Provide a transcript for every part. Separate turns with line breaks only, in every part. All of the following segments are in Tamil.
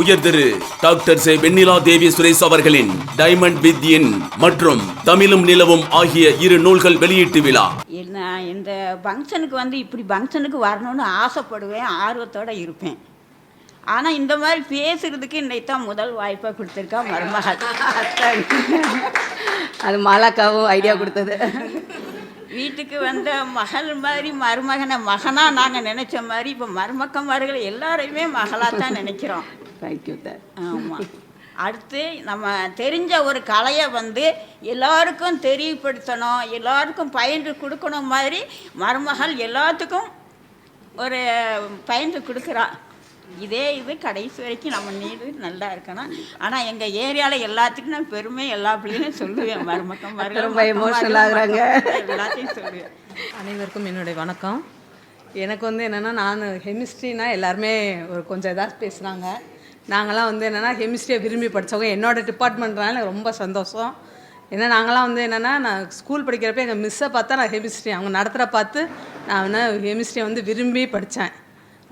உயர் திரு டாக்டர் சே வெண்ணிலா தேவி சுரேஷ் அவர்களின் டைமண்ட் வித் இன் மற்றும் தமிழும் நிலவும் ஆகிய இரு நூல்கள் வெளியீட்டு விழா.
நான் இந்த ஃபங்க்ஷனுக்கு வந்து இப்படி ஃபங்க்ஷனுக்கு வரணும்னு ஆசைப்படுவேன் ஆர்வத்தோடு இருப்பேன். ஆனால் இந்த மாதிரி பேசுறதுக்கு இன்னைக்கு தான் முதல் வாய்ப்பாக கொடுத்துருக்கா மருமகள்.
அது மாலாக்காவும் ஐடியா கொடுத்தது.
வீட்டுக்கு வந்த மகள் மாதிரி மருமகனை மகனாக நாங்கள் நினச்ச மாதிரி இப்போ மருமக்கமார்கள் எல்லாரையுமே மகளாக தான் நினைக்கிறோம்.
தேங்க்யூ சார்
ஆமாம் அடுத்து நம்ம தெரிஞ்ச ஒரு கலையை வந்து எல்லாருக்கும் தெரியப்படுத்தணும் எல்லாருக்கும் பயின்று கொடுக்கணும் மாதிரி மருமகள் எல்லாத்துக்கும் ஒரு பயின்று கொடுக்குறா. இதே இது கடைசி வரைக்கும் நம்ம நீடு நல்லா இருக்கணும். ஆனால் எங்கள் ஏரியாவில் எல்லாத்துக்கும் நான் பெருமை எல்லா பிள்ளைகளும் சொல்லுவேன். மருமக்கம். எல்லாத்தையும் சொல்லுவேன்.
அனைவருக்கும் என்னுடைய வணக்கம். எனக்கு வந்து என்னென்னா நான் கெமிஸ்ட்ரினா எல்லாருமே ஒரு கொஞ்சம் இதாக பேசுனாங்க. நாங்களாம் வந்து என்னென்னா கெமிஸ்ட்ரியை விரும்பி படித்தவங்க என்னோட டிபார்ட்மெண்ட்னால எனக்கு ரொம்ப சந்தோஷம். ஏன்னா நாங்களாம் வந்து என்னென்னா நான் ஸ்கூல் படிக்கிறப்ப எங்கள் மிஸ்ஸை பார்த்தா நான் கெமிஸ்ட்ரி அவங்க நடத்துகிற பார்த்து நான் வந்து கெமிஸ்ட்ரியை வந்து விரும்பி படித்தேன்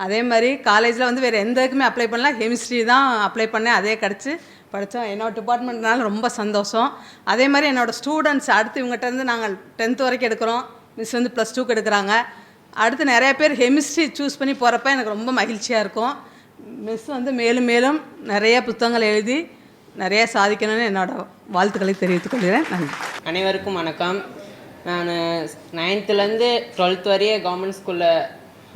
அதே மாதிரி காலேஜில் வந்து வேறு எந்த இதுக்குமே அப்ளை பண்ணல. கெமிஸ்ட்ரி தான் அப்ளை பண்ணேன். அதே கிடச்சி படித்தோம் என்னோட டிபார்ட்மெண்ட்னால ரொம்ப சந்தோஷம். அதே மாதிரி என்னோடய ஸ்டூடெண்ட்ஸ் அடுத்து இவங்ககிட்டருந்து நாங்கள் டென்த் வரைக்கும் எடுக்கிறோம். மிஸ் வந்து ப்ளஸ் டூக்கு எடுக்கிறாங்க. அடுத்து நிறைய பேர் கெமிஸ்ட்ரி சூஸ் பண்ணி போகிறப்ப எனக்கு ரொம்ப மகிழ்ச்சியாக இருக்கும். மிஸ் வந்து மேலும் மேலும் நிறைய புத்தகங்கள் எழுதி நிறைய சாதிக்கணும்னு என்னோட வாழ்த்துக்களை தெரிவித்துக் கொள்கிறேன். நன்றி.
அனைவருக்கும் வணக்கம். நான் நைன்த்துலேருந்து டுவெல்த் வரையே கவர்மெண்ட் ஸ்கூலில்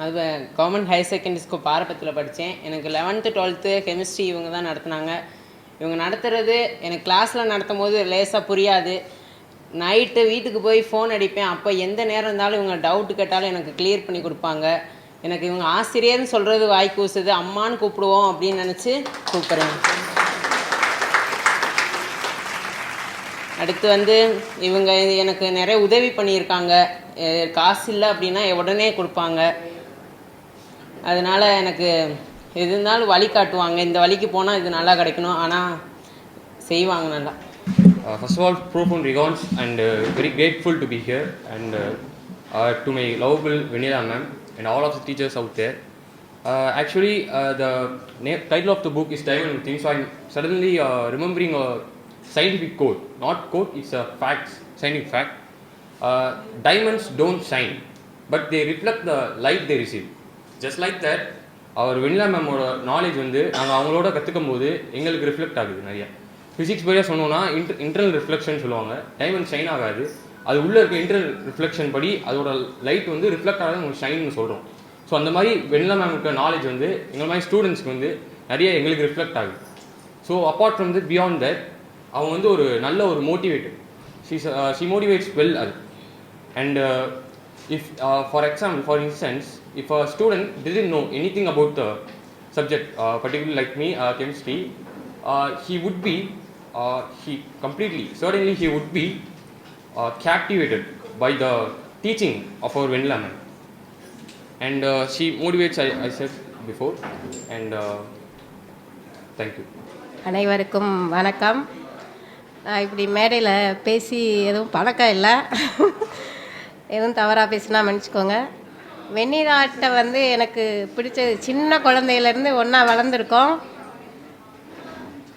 அது கவர்மெண்ட் ஹையர் செகண்டரி ஸ்கூல் பாரபத்தில் படித்தேன் எனக்கு லெவன்த்து டுவெல்த்து கெமிஸ்ட்ரி இவங்க தான் நடத்துனாங்க. இவங்க நடத்துறது எனக்கு கிளாஸில் நடத்தும் போது லேசாக புரியாது. நைட்டு வீட்டுக்கு போய் ஃபோன் அடிப்பேன். அப்போ எந்த நேரம் இருந்தாலும் இவங்க டவுட் கேட்டாலும் எனக்கு கிளியர் பண்ணி கொடுப்பாங்க. எனக்கு இவங்க ஆசிரியர்னு சொல்கிறது வாய் கூசுது அம்மான்னு கூப்பிடுவோம் அப்படின்னு நினச்சி கூப்பிட்றேன். அடுத்து வந்து இவங்க எனக்கு நிறைய உதவி பண்ணியிருக்காங்க. காசு இல்லை அப்படின்னா உடனே கொடுப்பாங்க. அதனால் எனக்கு எது இருந்தாலும் வழி காட்டுவாங்க. இந்த வழிக்கு போனால் இது நல்லா கிடைக்கணும். ஆனால் செய்வாங்க நல்லா.
First of all proof and recons and very grateful to be here and to my lovable Vennila ma'am and all of the teachers out there. Uh, actually, uh, the na- title of the book is Diamond Within, so I'm suddenly uh, remembering a scientific quote. Not quote, it's a fact, scientific fact. Uh, diamonds don't shine, but they reflect the light they receive. Just like that, அவர் வெண்ணிலா மேமோட நாலேஜ் வந்து நாங்கள் அவங்களோட கற்றுக்கும் போது எங்களுக்கு ரிஃப்ளெக்ட் ஆகுது நிறையா ஃபிசிக்ஸ் படியாக சொன்னோன்னா இன்டர் இன்டர்னல் ரிஃப்ளெக்ஷன் சொல்லுவாங்க டைமண்ட் ஷைன் ஆகாது அது உள்ளே இருக்க இன்டர் ரிஃப்ளெக்ஷன் படி அதோட லைட் வந்து ரிஃப்ளெக்ட் ஆகாது உங்களுக்கு ஷைன்னு சொல்கிறோம் ஸோ அந்த மாதிரி வெண்ணிலா மேம் இருக்க நாலேஜ் வந்து எங்கள் மாதிரி ஸ்டூடெண்ட்ஸ்க்கு வந்து நிறைய எங்களுக்கு ரிஃப்ளெக்ட் ஆகுது. So apart from the beyond that அவங்க வந்து ஒரு நல்ல ஒரு motivated she she motivates well அது. And if for example for instance if a student a know anything about the subject particular like me chemistry he would be he completely certainly he would be uh, captivated by the teaching of our Vanilla ma'am and uh, she motivates I, I said before and uh, thank you.
அனைவருக்கும் வணக்கம். நான் இப்படி மேடையில் பேசி எதுவும் பழக்கம் இல்லை. எதுவும் தவறாக பேசினா மன்னிச்சுக்கோங்க. வெண்ணிலாட்டை வந்து எனக்கு பிடிச்சது. சின்ன குழந்தையிலேருந்து ஒன்றா வளர்ந்துருக்கோம்.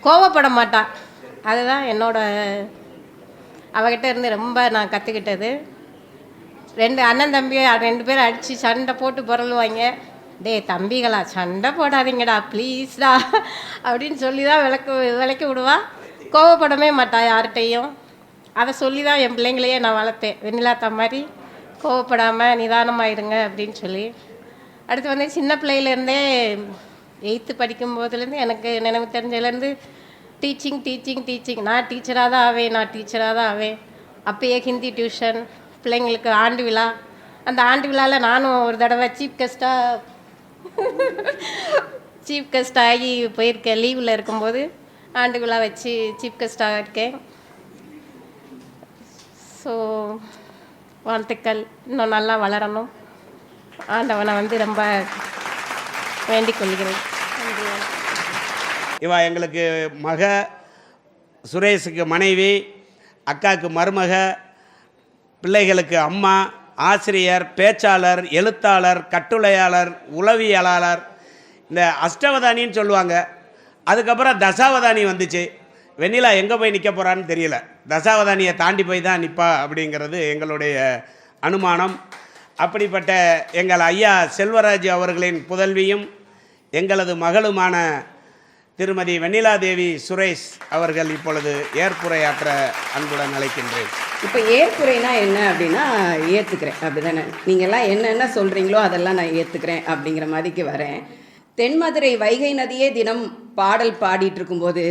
கோவப்பட மாட்டான் அதுதான் என்னோட அவகிட்ட இருந்து ரொம்ப நான் கற்றுக்கிட்டது ரெண்டு அண்ணன் தம்பியை ரெண்டு பேரும் அடித்து சண்டை போட்டு புரளுவாங்க டேய் தம்பிகளா சண்டை போடாதீங்கடா ப்ளீஸ்டா அப்படின்னு சொல்லி தான் விளக்கு விளக்கி விடுவா. கோவப்படவே மாட்டா யார்கிட்டையும். அதை சொல்லி தான் என் பிள்ளைங்களையே நான் வளர்த்தேன். வெண்ணிலாத்த மாதிரி கோவப்படாமல் நிதானமாக இருங்க அப்படின்னு சொல்லி. அடுத்து வந்து சின்ன பிள்ளையிலேருந்தே எயித்து படிக்கும் போதுலேருந்து எனக்கு நினைவு தெரிஞ்சதுலேருந்து டீச்சிங் டீச்சிங் டீச்சிங் நான் டீச்சராக தான் ஆவேன் நான் டீச்சராக தான் ஆவேன். அப்பயே ஹிந்தி டியூஷன் பிள்ளைங்களுக்கு ஆண்டு விழா. அந்த ஆண்டு விழாவில் நானும் ஒரு தடவை சீஃப் கெஸ்ட்டாக சீஃப் கெஸ்ட் ஆகி போயிருக்கேன். லீவில் இருக்கும்போது ஆண்டு விழா வச்சு சீஃப் கெஸ்ட்டாக இருக்கேன். ஸோ வாழ்த்துக்கள். இன்னும் நல்லா வளரணும். ஆண்டவனை வந்து ரொம்ப வேண்டிக் கொள்கிறேன். நன்றி.
இவ எங்களுக்கு மக சுரேஷுக்கு மனைவி அக்காவுக்கு மருமக பிள்ளைகளுக்கு அம்மா ஆசிரியர் பேச்சாளர் எழுத்தாளர் கட்டுரையாளர் உளவியலாளர். இந்த அஷ்டவதானின்னு சொல்லுவாங்க. அதுக்கப்புறம் தசாவதானி வந்துச்சு. வெண்ணிலா எங்கே போய் நிற்க போகிறான்னு தெரியல. தசாவதானியை தாண்டி போய் தான் நிற்பா அப்படிங்கிறது எங்களுடைய அனுமானம். அப்படிப்பட்ட எங்கள் ஐயா செல்வராஜ் அவர்களின் புதல்வியும் எங்களது மகளுமான திருமதி வெண்ணிலா தேவி சுரேஷ் அவர்கள் இப்பொழுது ஏற்புரையாற்ற அன்புடன் அழைக்கின்றேன்.
இப்போ ஏற்புரைனா என்ன அப்படின்னா ஏற்றுக்கிறேன் அப்படிதானே? நீங்கள்லாம் என்னென்ன சொல்கிறீங்களோ அதெல்லாம் நான் ஏற்றுக்கிறேன் அப்படிங்கிற மாதிரிக்கு வரேன். தென்மதுரை வைகை நதியே தினம் பாடல் பாடிட்டு இருக்கும்போது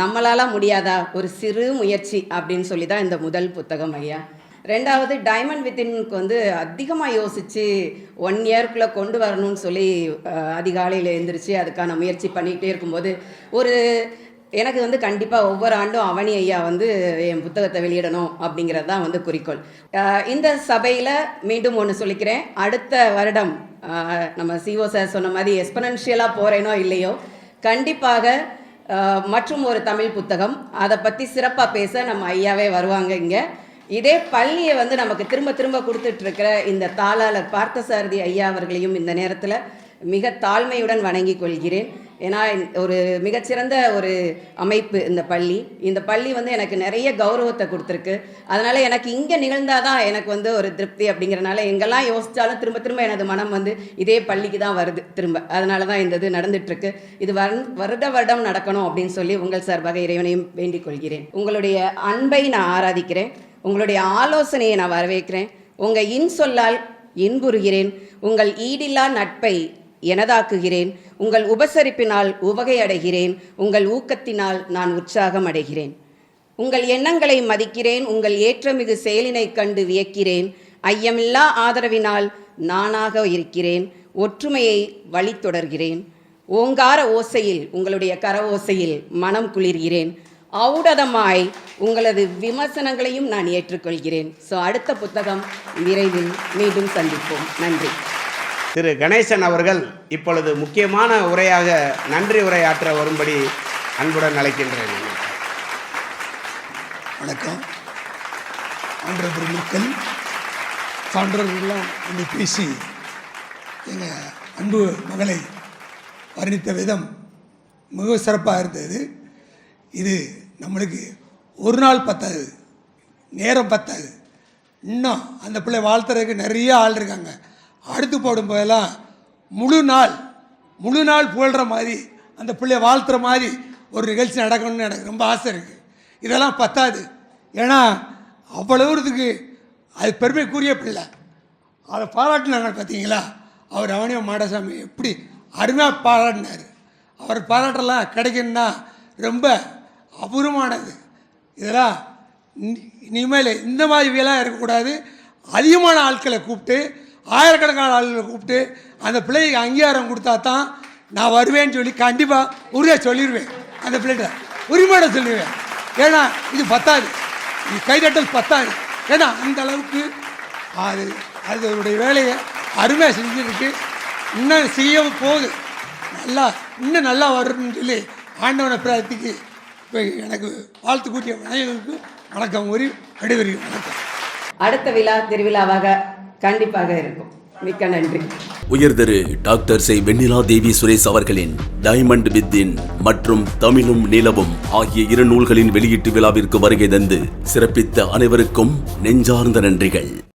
நம்மளால முடியாதா? ஒரு சிறு முயற்சி அப்படின்னு சொல்லி தான் இந்த முதல் புத்தகம் ஐயா. ரெண்டாவது டைமண்ட் வித்தின்க்கு வந்து அதிகமாக யோசித்து ஒன் இயர்க்குள்ளே கொண்டு வரணும்னு சொல்லி அதிகாலையில் எழுந்திரிச்சு அதுக்கான முயற்சி பண்ணிகிட்டே இருக்கும்போது ஒரு எனக்கு வந்து கண்டிப்பாக ஒவ்வொரு ஆண்டும் அவனி ஐயா வந்து என் புத்தகத்தை வெளியிடணும் அப்படிங்கிறது தான் வந்து குறிக்கோள். இந்த சபையில் மீண்டும் ஒன்று சொல்லிக்கிறேன். அடுத்த வருடம் நம்ம சிஓ சார் சொன்ன மாதிரி எக்ஸ்பனன்ஷியலாக போகிறேனோ இல்லையோ கண்டிப்பாக மற்றும் ஒரு தமிழ் புத்தகம். அதை பற்றி சிறப்பாக பேச நம்ம ஐயாவே வருவாங்க இங்கே. இதே பள்ளியை வந்து நமக்கு திரும்ப திரும்ப கொடுத்துட்ருக்கிற இந்த தாளாளர் பார்த்தசாரதி ஐயா அவர்களையும் இந்த நேரத்தில் மிக தாழ்மையுடன் வணங்கிக் கொள்கிறேன். ஏன்னா ஒரு மிகச்சிறந்த ஒரு அமைப்பு இந்த பள்ளி. இந்த பள்ளி வந்து எனக்கு நிறைய கௌரவத்தை கொடுத்துருக்கு. அதனால் எனக்கு இங்கே நிகழ்ந்தால் தான் எனக்கு வந்து ஒரு திருப்தி அப்படிங்கிறனால எங்கெல்லாம் யோசித்தாலும் திரும்ப திரும்ப எனது மனம் வந்து இதே பள்ளிக்கு தான் வருது திரும்ப. அதனால தான் இந்த இது நடந்துட்டுருக்கு இது வரு வருட வருடம் நடக்கணும் அப்படின்னு சொல்லி உங்கள் சார்பாக இறைவனையும் வேண்டிக் கொள்கிறேன். உங்களுடைய அன்பை நான் ஆராதிக்கிறேன். உங்களுடைய ஆலோசனையை நான் வரவேற்கிறேன். உங்கள் இன்சொல்லால் இன்புறுகிறேன். உங்கள் ஈடில்லா நட்பை எனதாக்குகிறேன். உங்கள் உபசரிப்பினால் உவகை அடைகிறேன். உங்கள் ஊக்கத்தினால் நான் உற்சாகம் அடைகிறேன். உங்கள் எண்ணங்களை மதிக்கிறேன். உங்கள் ஏற்றமிகு செயலினைக் கண்டு வியக்கிறேன். ஐயமில்லா ஆதரவினால் நானாக இருக்கிறேன். ஒற்றுமையை வழித்தொடர்கிறேன். ஓங்கார ஓசையில் உங்களுடைய கர ஓசையில் மனம் குளிர்கிறேன். ஔடதமாய் உங்களது விமர்சனங்களையும் நான் ஏற்றுக்கொள்கிறேன். ஸோ அடுத்த புத்தகம் விரைவில் மீண்டும் சந்திப்போம். நன்றி.
திரு கணேசன் அவர்கள் இப்பொழுது முக்கியமான உரையாக நன்றி உரையாற்ற வரும்படி அன்புடன் அழைக்கின்றேன்.
வணக்கம். ஆண்டர் பெருமக்கள் சான்றோர்கள்லாம் வந்து பேசி எங்கள் அன்பு மகளை வர்ணித்த விதம் மிக சிறப்பாக இருந்தது. இது நம்மளுக்கு ஒரு நாள் பத்தாது நேரம் பத்தாது. இன்னும் அந்த பிள்ளை வாழ்த்துறதுக்கு நிறைய ஆள் இருக்காங்க. அடுத்து போடும்போதெல்லாம் முழு நாள் முழு நாள் புகழ்கிற மாதிரி அந்த பிள்ளைய வாழ்த்துற மாதிரி ஒரு நிகழ்ச்சி நடக்கணும்னு எனக்கு ரொம்ப ஆசை இருக்குது இதெல்லாம் பத்தாது. ஏன்னா அவ்வளவு இதுக்கு அது பெருமைக்குரிய பிள்ளை. அதை பாராட்டினாங்க பார்த்தீங்களா அவர் அவனியம் மாடசாமி எப்படி அருமையாக பாராட்டினார். அவர் பாராட்டெல்லாம் கிடைக்குன்னா ரொம்ப அபூர்வமானது. இதெல்லாம் இனிமேல் இந்த மாதிரி வேலாம் இருக்கக்கூடாது. அதிகமான ஆட்களை கூப்பிட்டு ஆயிரக்கணக்கான ஆட்களை கூப்பிட்டு அந்த பிள்ளைக்கு அங்கீகாரம் கொடுத்தா தான் நான் வருவேன்னு சொல்லி கண்டிப்பாக உறுதியாக சொல்லிடுவேன் அந்த பிள்ளைகிட்ட உரிமையோட சொல்லிடுவேன் ஏன்னா இது பத்தாது. இது கைதட்டல் பத்தாது. ஏன்னா அந்த அளவுக்கு அது அதனுடைய வேலையை அருமையாக செஞ்சுருக்கு. இன்னும் செய்யவும் போகுது. நல்லா இன்னும் நல்லா வரும்னு சொல்லி ஆண்டவனை பிரார்த்திக்கு இப்போ எனக்கு வாழ்த்து கூட்டிய விநாயகருக்கு வணக்கம் கூறி விடைபெறுகிறேன் வணக்கம்.
அடுத்த விழா திருவிழாவாக கண்டிப்பாக இருக்கும். மிக்க நன்றி.
உயர்திரு டாக்டர் செய் வெண்ணிலா தேவி சுரேஷ் அவர்களின் டைமண்ட் வித்தின் மற்றும் தமிழும் நிலவும் ஆகிய இரு நூல்களின் வெளியீட்டு விழாவிற்கு வருகை தந்து சிறப்பித்த அனைவருக்கும் நெஞ்சார்ந்த நன்றிகள்.